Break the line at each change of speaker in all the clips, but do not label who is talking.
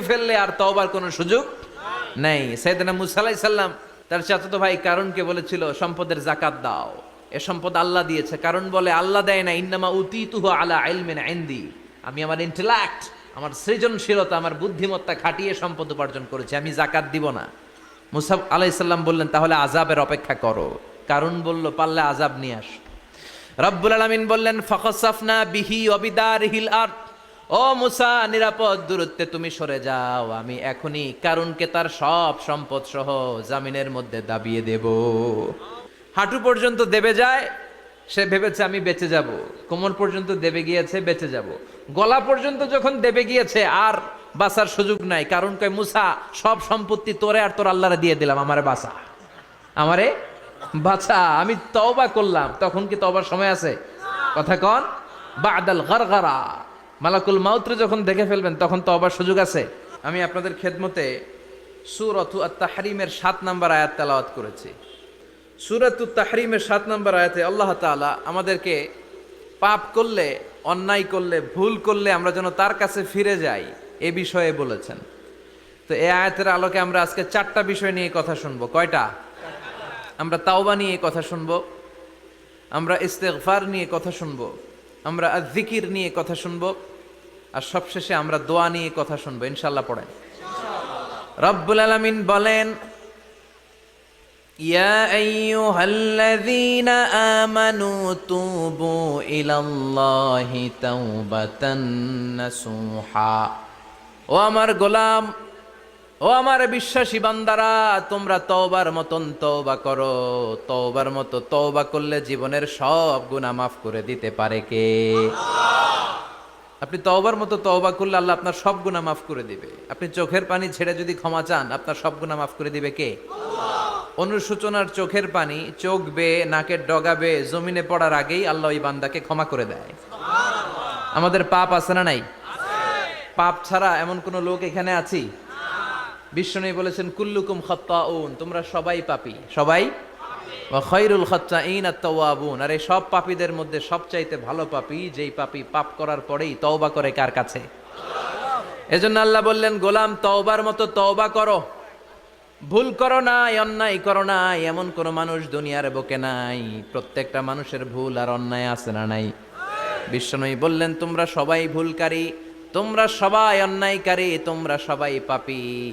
ফেললে আর তওবার কোনো সুযোগ নেই। সাইয়েদনা মুসা আলাইহিস সালাম তার চাচাতো ভাই কারণকে বলেছিল, সম্পদের জাকাত দাও। এ সম্পদ আল্লাহ দিয়েছে। কারণ বলে, আল্লাহ দেয় না, ইন্নামা উতিতুহু আলা ইলমিন ইনদি। আমি আমার ইন্টেলেক্ট আমার সৃজনশীলতা, আমার বুদ্ধিমত্তা খাটিয়ে সম্পদ উপার্জন করেছি। আমি জাকাত দিব না। মুসাফ আলাইসাল্লাম বললেন, তাহলে আজাবের অপেক্ষা করো। কারণ বলল, পারলে আজাব নিয়ে আস। রব্বুল আলমিন বললেন, ফখসাফনা বিহি অবিদারিহিল আর ও মুসা, নিরাপদ দূরত্বে তুমি সরে যাও, আমি এখনই কারণকে তার সব সম্পদ সহ জামিনের মধ্যে দাবিয়ে দেব। হাঁটু পর্যন্ত দেবে যায়, সে ভেবেছে আমি বেঁচে যাব। কোমর পর্যন্ত দেবে গিয়েছে, বেঁচে যাব। গলা পর্যন্ত যখন দেবে গিয়েছে, আর বাঁচার সুযোগ নাই। কারণ কয়, মুসা, সব সম্পত্তি তোরে আর তোর আল্লাহরে দিয়ে দিলাম, আমারে বাঁচা। আমারে বাছা আমি তওবা করলাম। তখন কি তওবার সময় আছে? কথা কন? বাদাল গারগারা। মালাকুল মাউত্র যখন দেখে ফেলবেন, তখন তওবার সুযোগ আছে। আমি আপনাদের খেদমতে সুরতু আত-তাহরিমের সাত নাম্বার আয়াত তেলাওয়াত করেছি। সুরাতু তাহরিমের সাত নম্বর আয়াতে আল্লাহ তাআলা আমাদেরকে পাপ করলে, অন্যায় করলে, ভুল করলে আমরা যেন তার কাছে ফিরে যাই, এ বিষয়ে বলেছেন। তো এই আয়াতের আলোকে আমরা আজকে চারটা বিষয় নিয়ে কথা শুনব। কয়টা? আমরা তাওবা নিয়ে কথা শুনব। আমরা ইস্তেগফার নিয়ে কথা শুনব। আমরা জিকির নিয়ে কথা শুনবো আর সবশেষে আমরা দোয়া নিয়ে কথা শুনবো ইনশাল্লাহ পড়েন রব্বুল আলামিন বলেন يا أيها الذين آمنوا توبوا إلى الله توبة نصوحا ও আমার গোলাম ও আমার বিশ্বাসী বান্দারা, তোমরা তওবার মতন তওবা করো। তওবার মতো তওবা করলে জীবনের সব গুনাহ মাফ করে দিতে পারে কে? আপনি তওবার মতো তওবা করলে আল্লাহ আপনার সব গুনাহ মাফ করে দিবে। আপনি চোখের পানি ছেড়ে যদি ক্ষমা চান, আপনার সব গুনাহ মাফ করে দিবে কে? অনুসূচনার চোখের পানি চোখ বেয়ে নাকের ডগা বেয়ে জমিনে পড়ার আগেই আল্লাহ ওই বান্দাকে ক্ষমা করে দেয়। আমাদের পাপ আছে না নাই? পাপ ছাড়া এমন কোন লোক এখানে আছি? বিষ্ণু বলেছেন, কুল্লুকুম খত্তাউন তোমরা সবাই পাপি। সবাই? খৈরুল খত্তাইন আত-তাওয়াবুন আর এই সব পাপীদের মধ্যে সবচাইতে ভালো পাপী, যেই পাপী পাপ করার পরেই তওবা করে কার কাছে? এজন্য আল্লাহ বললেন, গোলাম, তওবার মতো তওবা করো। ভুল করো নাই, অন্যায় করো নাই, এমন কোন মানুষ দুনিয়ার বুকে নাই। প্রত্যেকটা মানুষের ভুল আর অন্যায় আছে না নাই? বিশ্বনয়ী বললেন, তোমরা সবাই ভুলকারী, তোমরা সবাই অন্যায়কারী, তোমরা সবাই পাপী।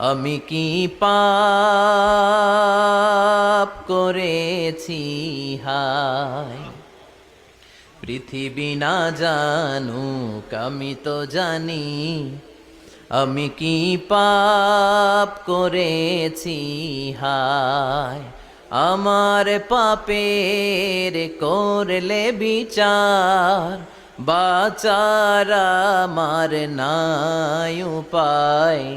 আমি কি পাপ করেছি? হায়। পৃথিবী না জানুক, আমি তো জানি। আমি কি পাপ করেছি? হায়। আমার পাপের করলে বিচার, বাচার আমার নাই উপায়।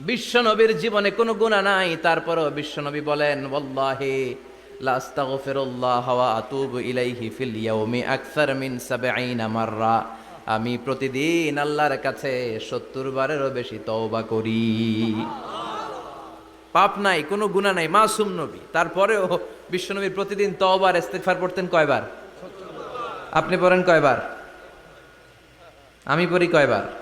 বিশ্বনবীর জীবনে কোনো গুণা নাই, তারপরও বিশ্বনবী বলেন, ওয়াল্লাহি লা আস্তাগফিরুল্লাহ ওয়া আতুবু ইলাইহি ফিল ইয়াউমি আকসার 70 মাররা। আমি প্রতিদিন আল্লাহর কাছে 70 বারেরও বেশি তওবা করি। পাপ নাই, কোনো গুনাহ নাই, মাসুম নবী। তারপরেও বিশ্বনবী প্রতিদিন তওবার, ইস্তেগফার পড়তেন কয়বার? আপনি পড়েন কয়বার? আমি পড়ি কয়বার?